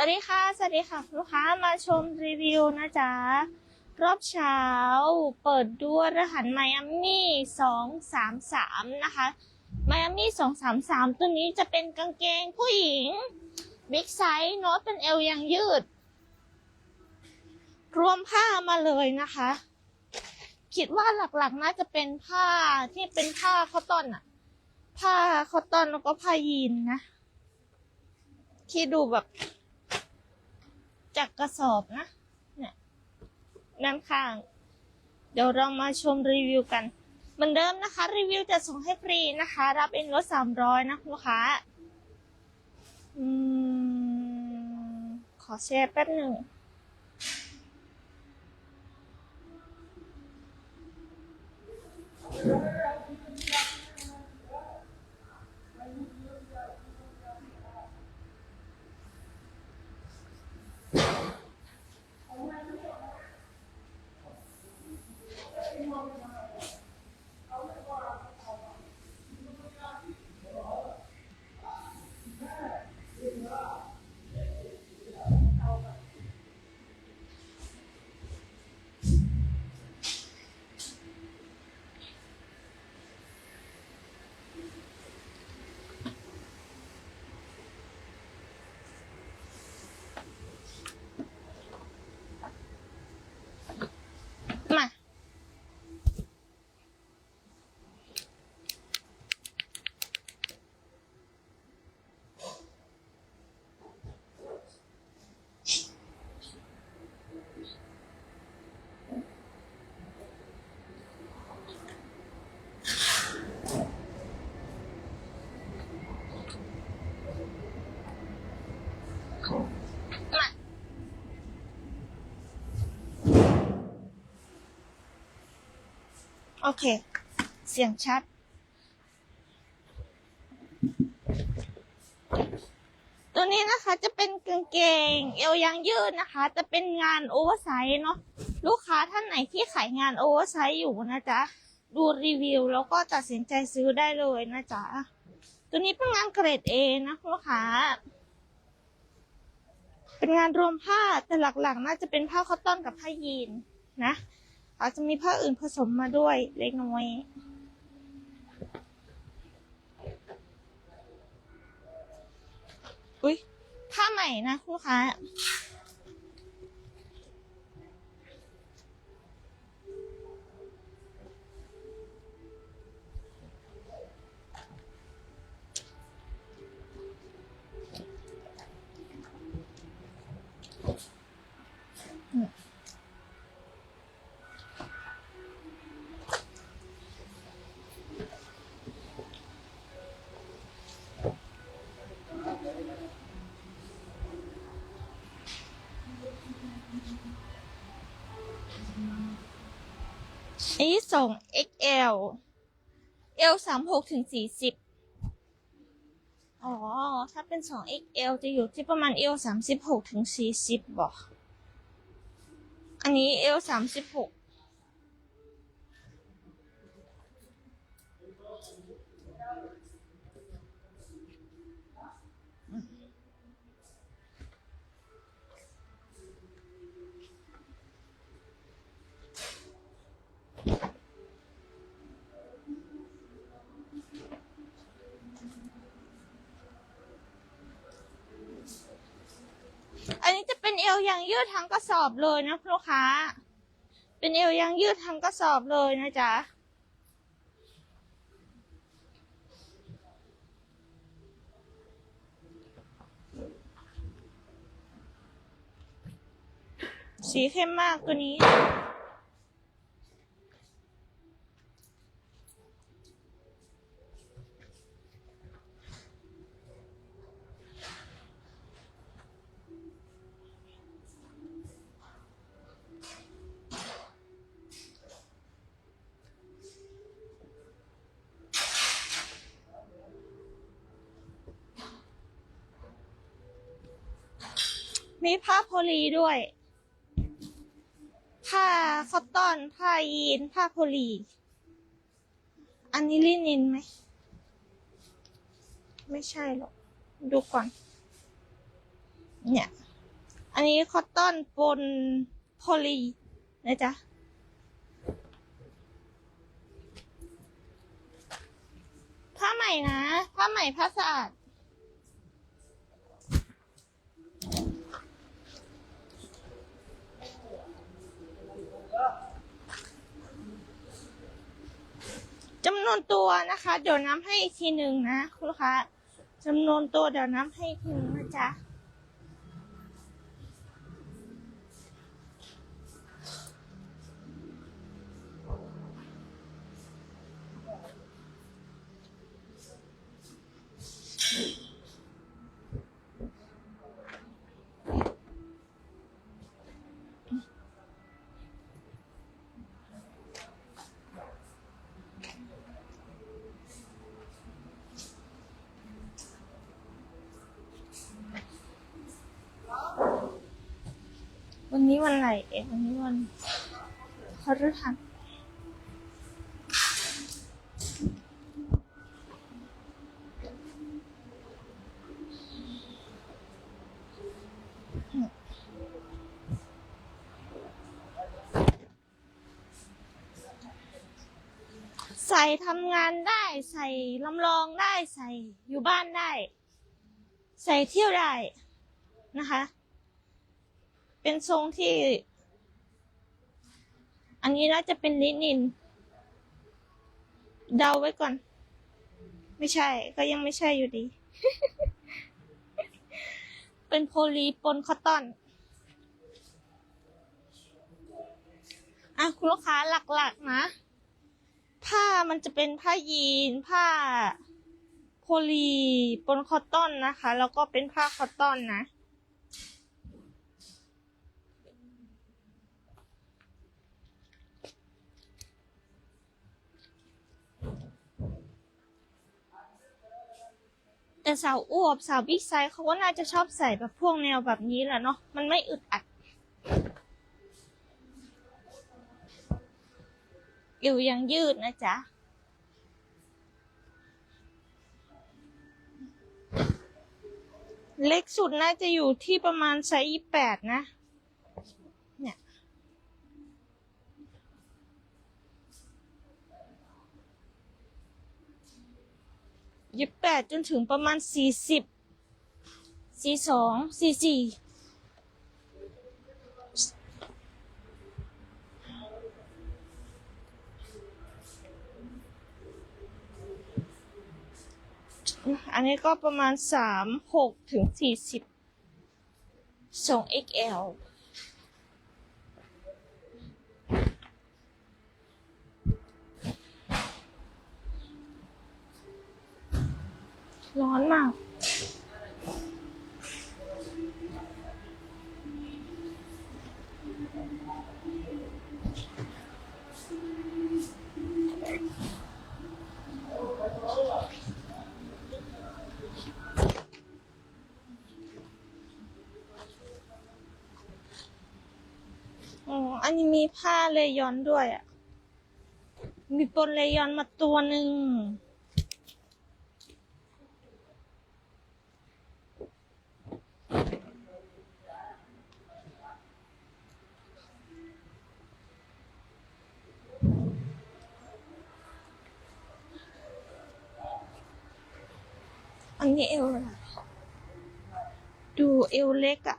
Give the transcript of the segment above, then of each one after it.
สวัสดีค่ะ สวัสดีค่ะ ลูกค้ามาชมรีวิวนะจ๊ะ รอบเช้าเปิดด้วยรหัสไมอามี่สองสามสามนะคะไมอามี่สองสามสามตัวนี้จะเป็นกางเกงผู้หญิงบิ๊กไซส์โน้ตเป็นเอวยังยืด รวมผ้ามาเลยนะคะ คิดว่าหลักๆน่าจะเป็นผ้าที่เป็นผ้าคอตตอนอะผ้าคอตตอนแล้วก็ผ้ายีนนะ ที่ดูแบบ จากกระสอบนะเนี่ยด้านข้าง เดี๋ยวเรามาชมรีวิวกัน เหมือนเดิมนะคะ รีวิวจะส่งให้ฟรีนะคะ รับเองลดสามร้อยนะลูกค้า อืม ขอแชร์แป๊บหนึ่ง อเค เสียงชัด ตัวนี้นะคะจะเป็นกางเกง เอวยางยืดนะคะ จะเป็นงานโอเวอร์ไซส์เนาะลูกค้าท่านไหนที่ขายงานโอเวอร์ไซส์อยู่นะจ๊ะ ดูรีวิวแล้วก็ตัดสินใจซื้อได้เลยนะจ๊ะ ตัวนี้เป็นงานเกรดเอนะลูกค้า เป็นงานรวมผ้าแต่หลักๆ น่าจะเป็นผ้าคอตตอนกับผ้ายีนนะ อาจจะมีผ้าอื่นผสมมาด้วยเล็กน้อยอุ้ยผ้าใหม่นะลูกค้า อันนี้ส่ง XL L สามหกถึงสี่สิบอ๋อ ถ้าเป็นสอง XL จะอยู่ที่ประมาณ L สามสิบหกถึงสี่สิบบอก อันนี้ L สามสิบหก อันนี้จะเป็นเอวยางยืดทั้งกระสอบเลยนะลูกค้า เป็นเอวยางยืดทั้งกระสอบเลยนะจ๊ะสีเข้มมากตัวนี้ มีผ้าโพลีด้วย ผ้าคอตตอน ผ้ายีน ผ้าโพลี อันนี้ลินินไหม ไม่ใช่หรอก ดูก่อน เนี่ย อันนี้คอตตอนปนโพลีนะจ๊ะผ้าใหม่นะ ผ้าใหม่ผ้าสะอาด นวนตัวนะคะ เดี๋ยวน้ำให้อีกทีหนึ่งนะ คุณลูกค้าจำนวนตัวเดี๋ยวน้ำให้อีกทีหนึ่งนะจ๊ะ นี้วันอะไรเอ๊ะวันนี้วันพฤหัสใส่ทำงานได้ใส่ลำลองได้ใส่อยู่บ้านได้ ใส่เที่ยวได้นะคะ เป็นทรงที่ อันนี้น่าจะเป็นลินิน เดาไว้ก่อน ไม่ใช่ ก็ยังไม่ใช่อยู่ดี เป็นโพลีปนคอตตอนอะคุณลูกค้าหลักๆนะ ผ้ามันจะเป็นผ้ายีน ผ้าโพลีปนคอตตอนนะคะ แล้วก็เป็นผ้าคอตตอนนะ แต่สาวอวบสาวบิ๊กไซส์เขาก็น่าจะชอบใส่แบบพวกแนวแบบนี้แหละเนาะมันไม่อึดอัด อยู่ยังยืดนะจ๊ะเล็กสุดน่าจะอยู่ที่ประมาณไซส์ยี่แปดนะ เนี่ย ยี่แปดจนถึงประมาณสี่สิบสี่สองสี่สี่อันนี้ก็ประมาณสามหกถึงสี่สิบสอง XL ร้อนมาก อ๋อ อันนี้มีผ้าเลยอนด้วยอะ มีปนเลยอนมาตัวหนึ่ง อันนี้เอวดูเอวเล็กอะ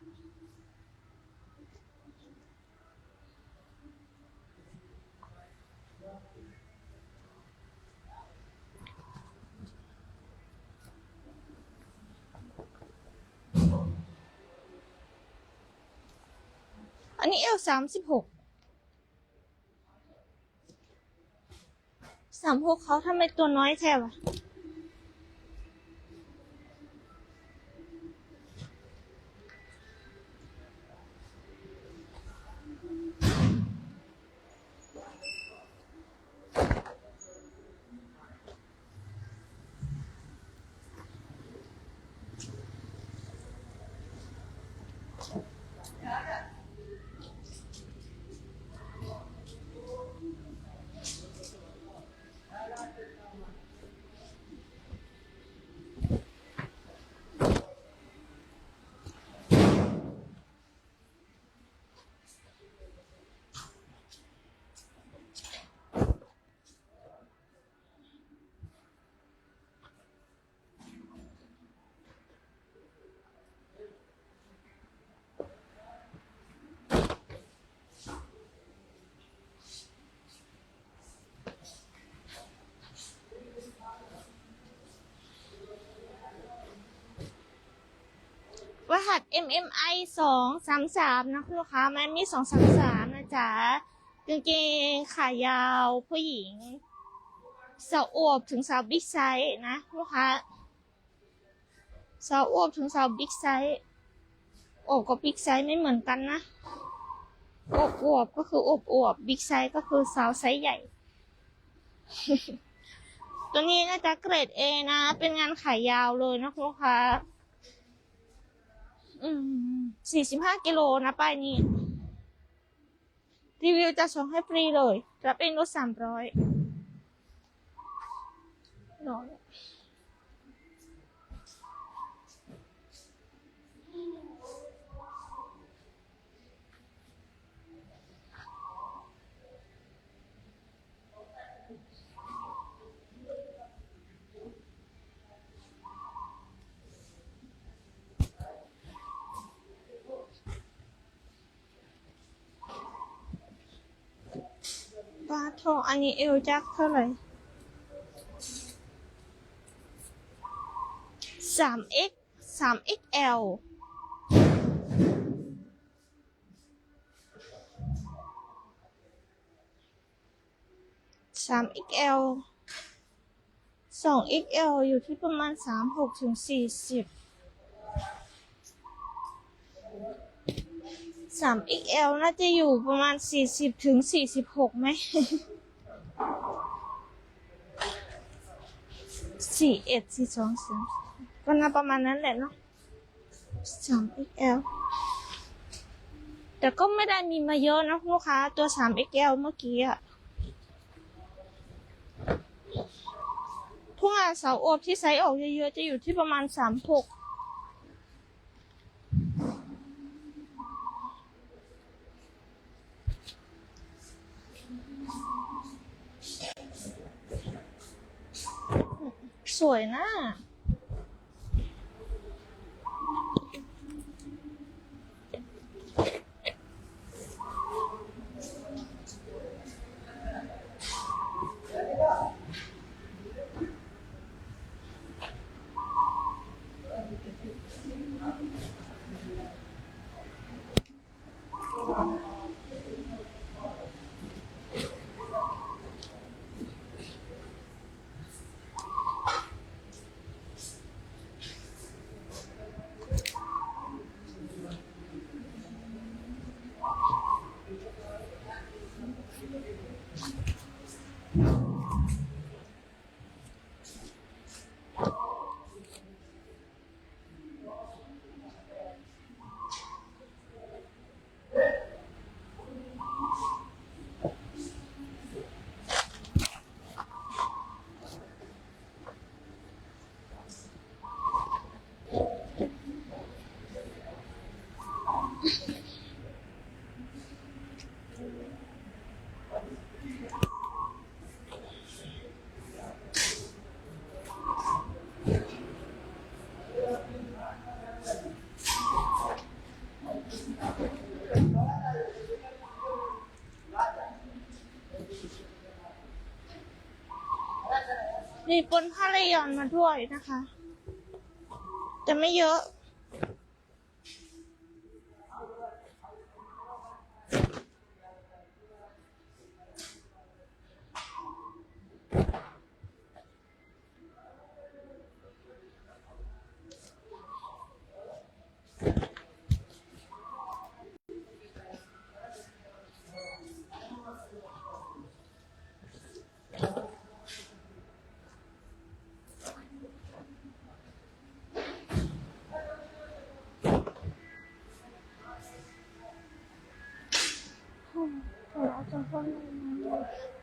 อันนี้เอลสามสิบหกสามหกเขาทำไมตัวน้อยแท้วะ possible. MMI สองสามสามนะคุณลูกค้ามันมีสองสามสามนะจ๊ะกางเกงขายาวผู้หญิงสาวอวบถึงสาวบิ๊กไซส์นะลูกค้าสาวอวบถึงสาวบิ๊กไซส์อวบกับบิ๊กไซส์ไม่เหมือนกันนะอวบอวบก็คืออวบอวบบิ๊กไซส์ก็คือสาวไซส์ใหญ่ ตัวนี้น่าจะเกรด A นะ เป็นงานขายยาวเลยนะคุณลูกค้า อืมสี่สิบห้ากิโลนะป้ายนี้ รีวิวจะส่งให้ฟรีเลย รับเองลดสามร้อยนอน ปลาทองอันนี้เอลจักเท่าไหร่สาม x สาม xl สาม xl สอง xl อยู่ที่ประมาณสามหกถึงสี่สิบ 3 XL น่าจะอยู่ประมาณ 40ถึง46ไหม 41 42 3ก็น่าประมาณนั้นแหละเนาะ3 XL แต่ก็ไม่ได้มีมาเยอะนะลูกค้าตัว 3 XL เมื่อกี้อะพวกเสาโอบที่ไซส์ออกเยอะๆ จะอยู่ที่ประมาณ 36 สวยนะ มีปนผ้าเลยอนมาด้วยนะคะ แต่ไม่เยอะ เ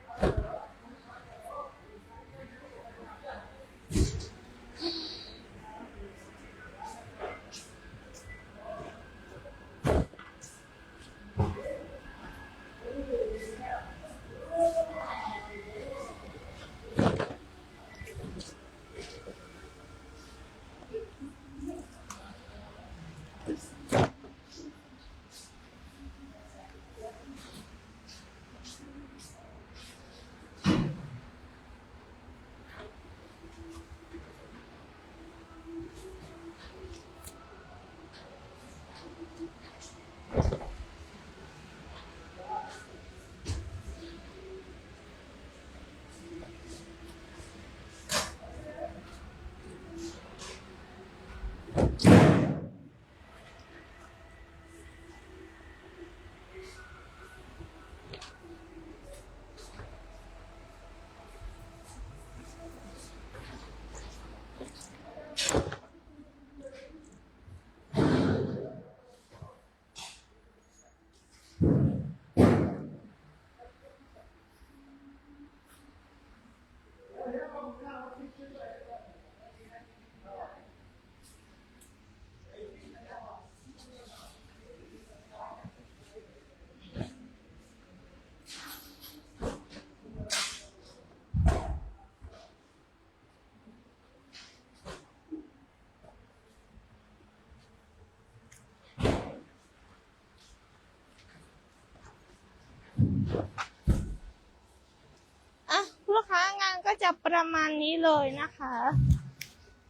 จะประมาณนี้เลยนะคะ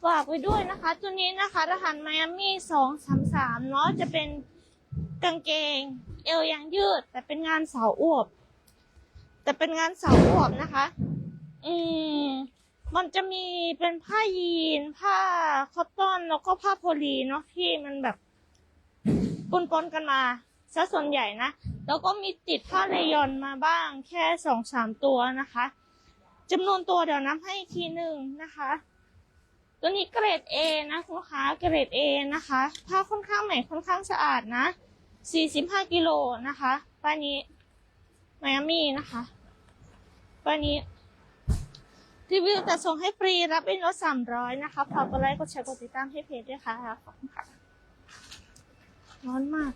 ฝากไว้ด้วยนะคะ ตัวนี้นะคะรหัสไมอามี่สองสามสามเนาะจะเป็นกางเกง เอวยางยืด แต่เป็นงานเสาอวบ แต่เป็นงานเสาอวบนะคะ อืมมันจะมีเป็นผ้ายีน ผ้าคอตตอนแล้วก็ผ้าโพลีเนาะที่มันแบบปนๆกันมาซะส่วนใหญ่นะ แล้วก็มีติดผ้าเลยอนมาบ้างแค่สองสามตัวนะคะ จำนวนตัวเดี๋ยวนับให้อีกทีหนึ่งนะคะ ตัวนี้เกรด A นะคุณลูกค้าเกรด A นะคะผ้าค่อนข้างใหม่ค่อนข้างสะอาดนะ 45กิโลนะคะป้านี้ไมอามี่นะคะป้านี้รีวิวแต่ส่งให้ฟรีรับเป็นลด300นะคะฝากกดไลค์กดแชร์กดติดตามให้เพจด้วยค่ะขอบคุณค่ะร้อนมาก